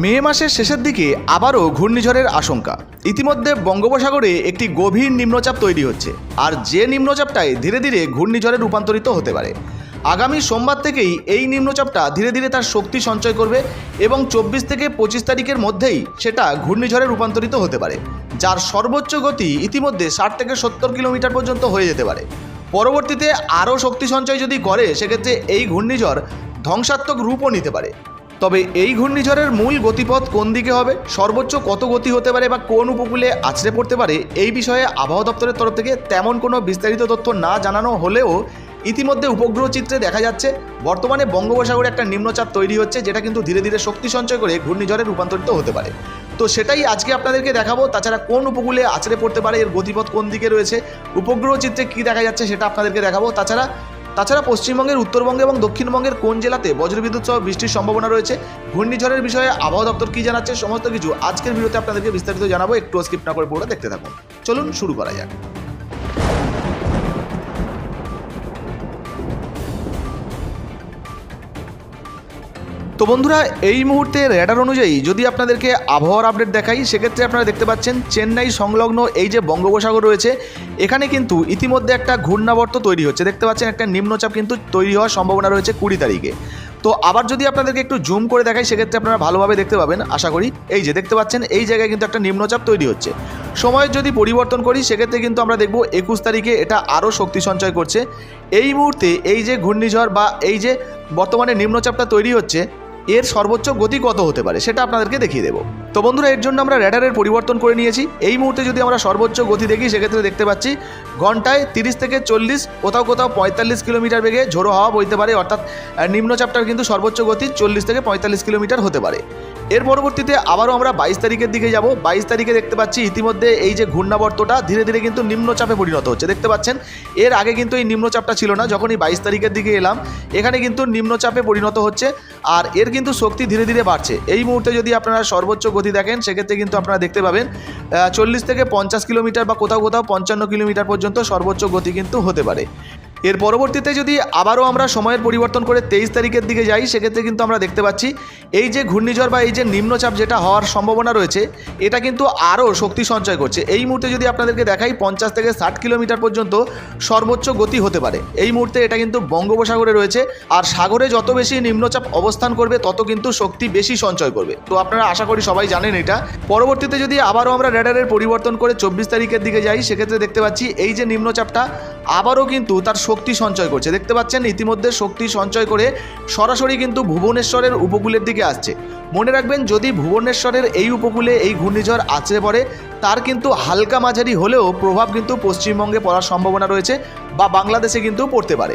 মে মাসের শেষের দিকে আবারও ঘূর্ণিঝড়ের আশঙ্কা। ইতিমধ্যে বঙ্গোপসাগরে একটি গভীর নিম্নচাপ তৈরি হচ্ছে, আর যে নিম্নচাপটাই ধীরে ধীরে ঘূর্ণিঝড়ে রূপান্তরিত হতে পারে। আগামী সোমবার থেকেই এই নিম্নচাপটা ধীরে ধীরে তার শক্তি সঞ্চয় করবে এবং চব্বিশ থেকে পঁচিশ তারিখের মধ্যেই সেটা ঘূর্ণিঝড়ে রূপান্তরিত হতে পারে, যার সর্বোচ্চ গতি ইতিমধ্যে ষাট থেকে সত্তর কিলোমিটার পর্যন্ত হয়ে যেতে পারে। পরবর্তীতে আরও শক্তি সঞ্চয় যদি করে, সেক্ষেত্রে এই ঘূর্ণিঝড় ধ্বংসাত্মক রূপও নিতে পারে। তবে এই ঘূর্ণিঝড়ের মূল গতিপথ কোন দিকে হবে? সর্বোচ্চ কত গতি হতে পারে বা কোন উপকূলে আছড়ে পড়তে পারে? এই বিষয়ে আবহাওয়া দপ্তরের তরফ থেকে তেমন কোনো বিস্তারিত তথ্য না জানানো হলেও ইতিমধ্যে উপগ্রহ চিত্রে দেখা যাচ্ছে, বর্তমানে বঙ্গোপসাগরে একটা নিম্নচাপ তৈরি হচ্ছে যেটা কিন্তু ধীরে ধীরে শক্তি সঞ্চয় করে ঘূর্ণিঝড়ে রূপান্তরিত হতে পারে। তো সেটাই আজকে আপনাদেরকে দেখাবো, তাছাড়া কোন উপকূলে আছড়ে পড়তে পারে, এর গতিপথ কোন দিকে রয়েছে, উপগ্রহ চিত্রে কী দেখা যাচ্ছে সেটা আপনাদেরকে দেখাবো। তাছাড়া তাছাড়া পশ্চিমবঙ্গের, উত্তরবঙ্গে এবং দক্ষিণবঙ্গের কোন জেলাতে বজ্রবিদ্যুৎ সহ বৃষ্টির সম্ভাবনা রয়েছে, ঘূর্ণিঝড়ের বিষয়ে আবহাওয়া দপ্তর কী জানাচ্ছে, সমস্ত কিছু আজকের ভিডিওতে আপনাদেরকে বিস্তারিত জানাব, একটু স্কিপ না করে পুরোটা দেখতে থাকুন। চলুন শুরু করা যাক। তো বন্ধুরা, এই মুহূর্তে রেডার অনুযায়ী যদি আপনাদেরকে আবহাওয়ার আপডেট দেখাই, সেক্ষেত্রে আপনারা দেখতে পাচ্ছেন চেন্নাই সংলগ্ন এই যে বঙ্গোপসাগর রয়েছে, এখানে কিন্তু ইতিমধ্যে একটা ঘূর্ণাবর্ত তৈরি হচ্ছে। দেখতে পাচ্ছেন একটা নিম্নচাপ কিন্তু তৈরি হওয়ার সম্ভাবনা রয়েছে কুড়ি তারিখে। তো আবার যদি আপনাদেরকে একটু জুম করে দেখাই, সেক্ষেত্রে আপনারা ভালোভাবে দেখতে পাবেন, আশা করি। এই যে দেখতে পাচ্ছেন, এই জায়গায় কিন্তু একটা নিম্নচাপ তৈরি হচ্ছে। সময়ের যদি পরিবর্তন করি, সেক্ষেত্রে কিন্তু আমরা দেখব একুশ তারিখে এটা আরও শক্তি সঞ্চয় করছে। এই মুহূর্তে এই যে ঘূর্ণিঝড় বা এই যে বর্তমানে নিম্নচাপটা তৈরি হচ্ছে এর সর্বোচ্চ গতি কত হতে পারে সেটা আপনাদেরকে দেখিয়ে দেবো। তো বন্ধুরা, এর জন্য আমরা র্যাডারের পরিবর্তন করে নিয়েছি। এই মুহূর্তে যদি আমরা সর্বোচ্চ গতি দেখি, সেক্ষেত্রে দেখতে পাচ্ছি ঘন্টায় তিরিশ থেকে চল্লিশ, কোথাও কোথাও পঁয়তাল্লিশ কিলোমিটার বেগে ঝোড়ো হাওয়া বইতে পারে, অর্থাৎ নিম্নচাপটার কিন্তু সর্বোচ্চ গতি চল্লিশ থেকে পঁয়তাল্লিশ কিলোমিটার হতে পারে। এর পরবর্তীতে আবারও আমরা বাইশ তারিখের দিকে যাব। বাইশ তারিখে দেখতে পাচ্ছি ইতিমধ্যে এই যে ঘূর্ণাবর্তটা ধীরে ধীরে কিন্তু নিম্নচাপে পরিণত হচ্ছে। দেখতে পাচ্ছেন, এর আগে কিন্তু এই নিম্নচাপটা ছিল না যখন এই বাইশ তারিখের দিকে এলাম, এখানে কিন্তু নিম্নচাপে পরিণত হচ্ছে, আর এর কিন্তু শক্তি ধীরে ধীরে বাড়ছে। এই মুহূর্তে যদি আপনারা সর্বোচ্চ গতি দেখেন, সেক্ষেত্রে কিন্তু আপনারা দেখতে পাবেন চল্লিশ থেকে পঞ্চাশ কিলোমিটার বা কোথাও কোথাও পঞ্চান্ন কিলোমিটার পর্যন্ত সর্বোচ্চ গতি কিন্তু হতে পারে। এর পরবর্তীতে যদি আবারও আমরা সময়ের পরিবর্তন করে তেইশ তারিখের দিকে যাই, সেক্ষেত্রে কিন্তু আমরা দেখতে পাচ্ছি এই যে ঘূর্ণিঝড় বা এই যে নিম্নচাপ যেটা হওয়ার সম্ভাবনা রয়েছে, এটা কিন্তু আরও শক্তি সঞ্চয় করছে। এই মুহূর্তে যদি আপনাদেরকে দেখাই, পঞ্চাশ থেকে ষাট কিলোমিটার পর্যন্ত সর্বোচ্চ গতি হতে পারে। এই মুহূর্তে এটা কিন্তু বঙ্গোপসাগরে রয়েছে। আর সাগরে যত বেশি নিম্নচাপ অবস্থান করবে, তত কিন্তু শক্তি বেশি সঞ্চয় করবে। তো আপনারা আশা করি সবাই জানেন এটা। পরবর্তীতে যদি আবারও আমরা রেডারের পরিবর্তন করে চব্বিশ তারিখের দিকে যাই, সেক্ষেত্রে দেখতে পাচ্ছি এই যে নিম্নচাপটা আবারও কিন্তু তার শক্তি সঞ্চয় করছে। দেখতে পাচ্ছেন, ইতিমধ্যে শক্তি সঞ্চয় করে সরাসরি কিন্তু ভুবনেশ্বরের উপকূলের দিকে আসছে। মনে রাখবেন, যদি ভুবনেশ্বরের এই উপকূলে এই ঘূর্ণিঝড় আছড়ে পড়ে, তার কিন্তু হালকা মাঝারি হলেও প্রভাব কিন্তু পশ্চিমবঙ্গে পড়ার সম্ভাবনা রয়েছে বা বাংলাদেশে কিন্তু পড়তে পারে।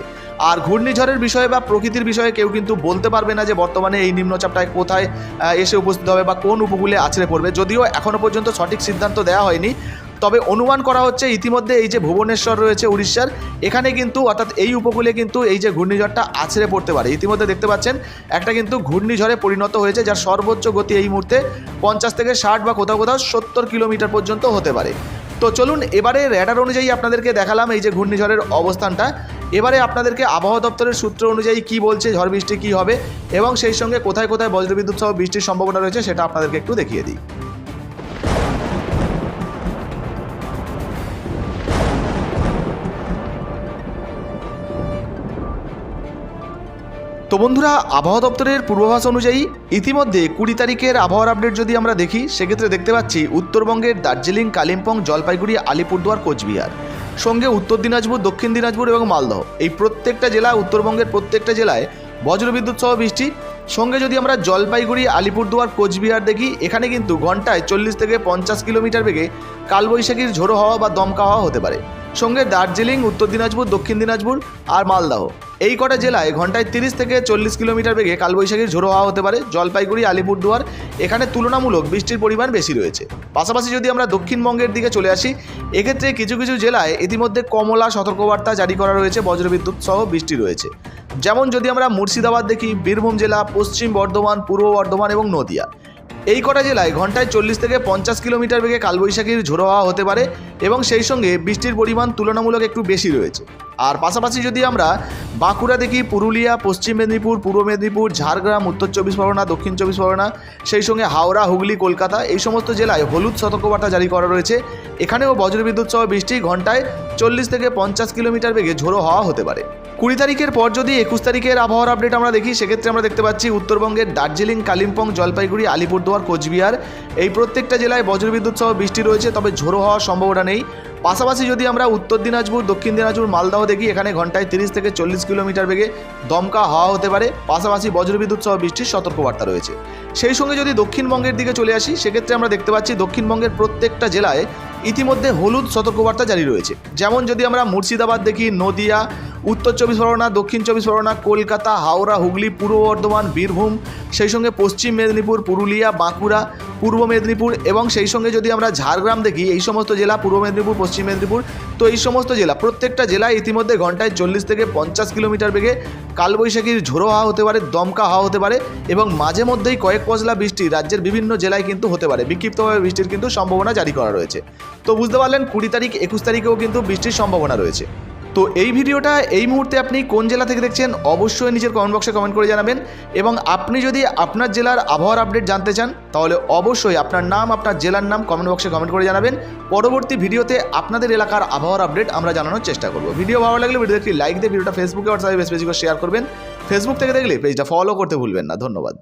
আর ঘূর্ণিঝড়ের বিষয়ে বা প্রকৃতির বিষয়ে কেউ কিন্তু বলতে পারবে না যে বর্তমানে এই নিম্নচাপটায় কোথায় এসে উপস্থিত হবে বা কোন উপকূলে আছড়ে পড়বে। যদিও এখনও পর্যন্ত সঠিক সিদ্ধান্ত দেওয়া হয়নি। তবে অনুমান করা হচ্ছে ইতিমধ্যে এই যে ভুবনেশ্বর রয়েছে উড়িষ্যার, এখানে কিন্তু অর্থাৎ এই উপকূলে কিন্তু এই যে ঘূর্ণিঝড়টা আছড়ে পড়তে পারে। ইতিমধ্যে দেখতে পাচ্ছেন, একটা কিন্তু ঘূর্ণিঝড়ে পরিণত হয়েছে যার সর্বোচ্চ গতি এই মুহূর্তে পঞ্চাশ থেকে ষাট বা কোথাও কোথাও সত্তর কিলোমিটার পর্যন্ত হতে পারে। তো চলুন, এবারে র্যাডার অনুযায়ী আপনাদেরকে দেখালাম এই যে ঘূর্ণিঝড়ের অবস্থানটা। এবারে আপনাদেরকে আবহাওয়া দপ্তরের সূত্র অনুযায়ী কি বলছে, ঝড় বৃষ্টি কী হবে এবং সেই সঙ্গে কোথায় কোথায় বজ্রবিদ্যুৎ সহ বৃষ্টির সম্ভাবনা রয়েছে সেটা আপনাদেরকে একটু দেখিয়ে দিই। বন্ধুরা, আবহাওয়া দপ্তরের পূর্বাভাস অনুযায়ী ইতিমধ্যে কুড়ি তারিখের আবহাওয়ার আপডেট যদি আমরা দেখি, সেক্ষেত্রে দেখতে পাচ্ছি উত্তরবঙ্গের দার্জিলিং, কালিম্পং, জলপাইগুড়ি, আলিপুরদুয়ার, কোচবিহার। সঙ্গে উত্তর দিনাজপুর, দক্ষিণ দিনাজপুর এবং মালদহ। এই প্রত্যেকটা জেলা, উত্তরবঙ্গের প্রত্যেকটা জেলায় বজ্রবিদ্যুৎ সহ বৃষ্টি। সঙ্গে যদি আমরা জলপাইগুড়ি, আলিপুরদুয়ার, কোচবিহার দেখি, এখানে কিন্তু ঘন্টায় চল্লিশ থেকে পঞ্চাশ কিলোমিটার বেগে কালবৈশাখীর ঝোড়ো হাওয়া বা দমকা হাওয়া হতে পারে। সঙ্গে দার্জিলিং, উত্তর দিনাজপুর, দক্ষিণ দিনাজপুর আর মালদাহ। এই কটা জেলায় ঘন্টায় তিরিশ থেকে চল্লিশ কিলোমিটার বেগে কালবৈশাখীর ঝোড়ো হাওয়া হতে পারে, জলপাইগুড়ি, আলিপুরদুয়ার, এখানে তুলনামূলক বৃষ্টির পরিমাণ বেশি রয়েছে। পাশাপাশি যদি আমরা দক্ষিণবঙ্গের দিকে চলে আসি, এক্ষেত্রে কিছু কিছু জেলায় ইতিমধ্যে কমলা সতর্কবার্তা জারি করা রয়েছে, বজ্রবিদ্যুৎ সহ বৃষ্টি রয়েছে। যেমন যদি আমরা মুর্শিদাবাদ দেখি, বীরভূম জেলা, পশ্চিম বর্ধমান, পূর্ব বর্ধমান এবং নদিয়া। এই কটা জেলায় ঘন্টায় চল্লিশ থেকে পঞ্চাশ কিলোমিটার বেগে কালবৈশাখীর ঝোড়ো হাওয়া হতে পারে এবং সেই সঙ্গে বৃষ্টির পরিমাণ তুলনামূলক একটু বেশি রয়েছে। আর পাশাপাশি যদি আমরা বাঁকুড়া দেখি, পুরুলিয়া, পশ্চিম মেদিনীপুর, পূর্ব মেদিনীপুর, ঝাড়গ্রাম, উত্তর চব্বিশ পরগনা, দক্ষিণ চব্বিশ পরগনা, সেই সঙ্গে হাওড়া, হুগলি, কলকাতা, এই সমস্ত জেলায় হলুদ সতর্কবার্তা জারি করা রয়েছে। এখানেও বজ্রবিদ্যুৎ সহ বৃষ্টি ঘন্টায় চল্লিশ থেকে পঞ্চাশ কিলোমিটার বেগে ঝোড়ো হাওয়া হতে পারে। কুড়ি তারিখের পর যদি একুশ তারিখের আবহাওয়ার আপডেট আমরা দেখি, সেক্ষেত্রে আমরা দেখতে পাচ্ছি উত্তরবঙ্গের দার্জিলিং, কালিম্পং, জলপাইগুড়ি, আলিপুরদুয়ার, কোচবিহার এই প্রত্যেকটা জেলায় বজ্রবিদ্যুৎ সহ বৃষ্টি রয়েছে, তবে ঝোড়ো হওয়ার সম্ভাবনা নেই। পাশাপাশি যদি আমরা উত্তর দিনাজপুর, দক্ষিণ দিনাজপুর মালদাহ দেখি, এখানে ঘন্টায় তিরিশ থেকে চল্লিশ কিলোমিটার বেগে দমকা হাওয়া হতে পারে। পাশাপাশি বজ্রবিদ্যুৎ সহ বৃষ্টির সতর্কবার্তা রয়েছে। সেই সঙ্গে যদি দক্ষিণবঙ্গের দিকে চলে আসি, সেক্ষেত্রে আমরা দেখতে পাচ্ছি দক্ষিণবঙ্গের প্রত্যেকটা জেলায় ইতিমধ্যে হলুদ সতর্কবার্তা জারি রয়েছে। যেমন যদি আমরা মুর্শিদাবাদ দেখি, নদিয়া উত্তর চব্বিশ পরগনা, দক্ষিণ চব্বিশ পরগনা, কলকাতা, হাওড়া, হুগলি, পূর্ব বর্ধমান, বীরভূম, সেই সঙ্গে পশ্চিম মেদিনীপুর, পুরুলিয়া, বাঁকুড়া, পূর্ব মেদিনীপুর এবং সেই সঙ্গে যদি আমরা ঝাড়গ্রাম দেখি, এই সমস্ত জেলা, পূর্ব মেদিনীপুর, পশ্চিম মেদিনীপুর, তো এই সমস্ত জেলা, প্রত্যেকটা জেলায় ইতিমধ্যে ঘন্টায় চল্লিশ থেকে পঞ্চাশ কিলোমিটার বেগে কালবৈশাখীর ঝোড়ো হাওয়া হতে পারে, দমকা হাওয়া হতে পারে এবং মাঝে মধ্যেই কয়েক পশলা বৃষ্টি রাজ্যের বিভিন্ন জেলায় কিন্তু হতে পারে। বিক্ষিপ্তভাবে বৃষ্টির কিন্তু সম্ভাবনা জারি করা রয়েছে। তো বুঝতে পারলেন, কুড়ি তারিখ, একুশ তারিখেও কিন্তু বৃষ্টির সম্ভাবনা রয়েছে। তো এই ভিডিওটা এই মুহূর্তে আপনি কোন জেলা থেকে দেখছেন, অবশ্যই নিজের কমেন্ট বক্সে কমেন্ট করে জানাবেন। এবং আপনি যদি আপনার জেলার আবহাওয়ার আপডেট জানতে চান, তাহলে অবশ্যই আপনার নাম, আপনার জেলার নাম কমেন্ট বক্সে কমেন্ট করে জানাবেন। পরবর্তী ভিডিওতে আপনাদের এলাকার আবহাওয়ার আপডেট আমরা জানানোর চেষ্টা করব। ভিডিও ভালো লাগলে ভিডিওতে একটি লাইক দিয়ে ভিডিওটা ফেসবুকে হোয়াটসঅ্যাপে বেশ বেশি করে শেয়ার করবেন। ফেসবুক থেকে দেখলে পেজটা ফলো করতে ভুলবেন না। ধন্যবাদ।